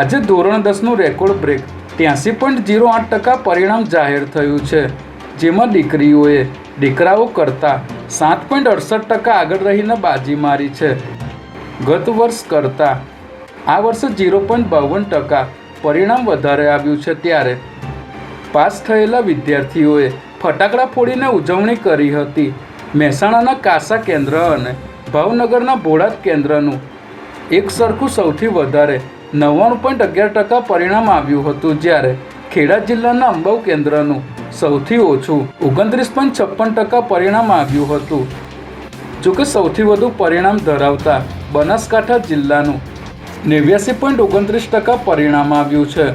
આજે ધોરણ દસનું રેકોર્ડ બ્રેક. ત્યાંસી પોઈન્ટ જીરો આઠ ટકા પરિણામ જાહેર થયું છે. જેમાં દીકરીઓએ દીકરાઓ કરતાં સાત પોઈન્ટ અડસઠ ટકા આગળ રહીને બાજી મારી છે. ગત વર્ષ કરતાં આ વર્ષે જીરો પોઈન્ટ બાવન ટકા પરિણામ વધારે આવ્યું છે ત્યારે પાસ થયેલા વિદ્યાર્થીઓએ ફટાકડા ફોડીને ઉજવણી કરી હતી. મહેસાણાના કાસા કેન્દ્ર અને ભાવનગરના ભોળાત કેન્દ્રનું એક સરખું સૌથી વધારે નવ્વાણું પોઈન્ટ અગિયાર ટકા પરિણામ આવ્યું હતું જ્યારે ખેડા જિલ્લાના અંબવ કેન્દ્રનું સૌથી ઓછું ઓગણત્રીસ પોઈન્ટ છપ્પન ટકા પરિણામ આવ્યું હતું. જોકે સૌથી વધુ પરિણામ ધરાવતા બનાસકાંઠા જિલ્લાનું નેવ્યાસી પોઈન્ટ ઓગણત્રીસ ટકા પરિણામ આવ્યું છે.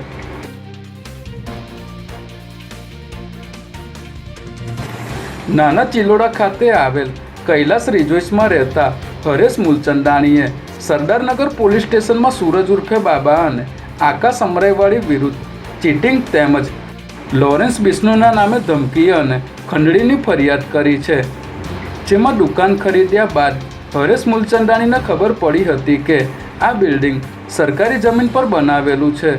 નાના ચિલોડા ખાતે આવેલ કૈલાસ રિજોઇસમાં રહેતા હરેશ મૂલચંદાણીએ સરદારનગર પોલીસ સ્ટેશનમાં સૂરજ ઉર્ફે બાબા અને આકાશ અમરાઈવાળી વિરુદ્ધ ચીટિંગ તેમજ લોરેન્સ બિસ્નુના નામે ધમકી અને ખંડણીની ફરિયાદ કરી છે. જેમાં દુકાન ખરીદ્યા બાદ હરેશ મૂલચંદાણીને ખબર પડી હતી કે આ બિલ્ડિંગ સરકારી જમીન પર બનાવેલું છે,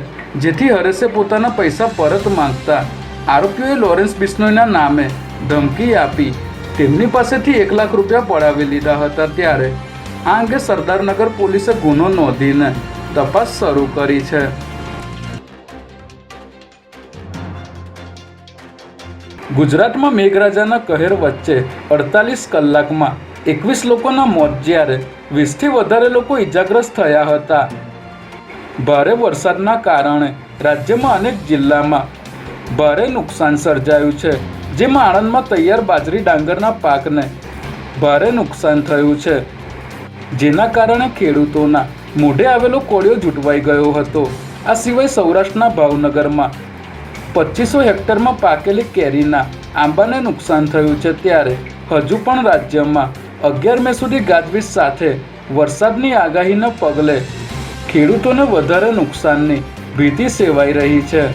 જેથી હરેશે પોતાના પૈસા પરત માંગતા આરોપીઓએ લોરેન્સ બિશ્નોઈના નામે ધમકી આપી તેમની પાસેથી એક લાખ રૂપિયા પડાવી લીધા હતા ત્યારે આ અંગે સરદારનગર પોલીસે ગુનો નોંધીને તપાસ શરૂ કરી છે. ગુજરાતમાં મેઘરાજાના કહેર વચ્ચે અડતાલીસ કલાકમાં એકવીસ લોકોના મોત જ્યારે વીસથી વધારે લોકો ઇજાગ્રસ્ત થયા હતા. ભારે વરસાદના કારણે રાજ્યમાં અનેક જિલ્લામાં ભારે નુકસાન સર્જાયું છે. જેમાં આણંદમાં તૈયાર બાજરી ડાંગરના પાકને ભારે નુકસાન થયું છે. જેના કારણે ખેડૂતોના મોઢે આવેલો કોળિયો જૂટવાઈ ગયો હતો. આ સિવાય સૌરાષ્ટ્રના ભાવનગરમાં પચીસો હેક્ટરમાં પાકેલી કેરીના આંબાને નુકસાન થયું છે. ત્યારે હજુ પણ રાજ્યમાં અગિયાર મે સુધી ગાજવીજ સાથે વરસાદની આગાહીના પગલે ખેડૂતોને વધારે નુકસાનની ભીતિ સેવાઈ રહી છે.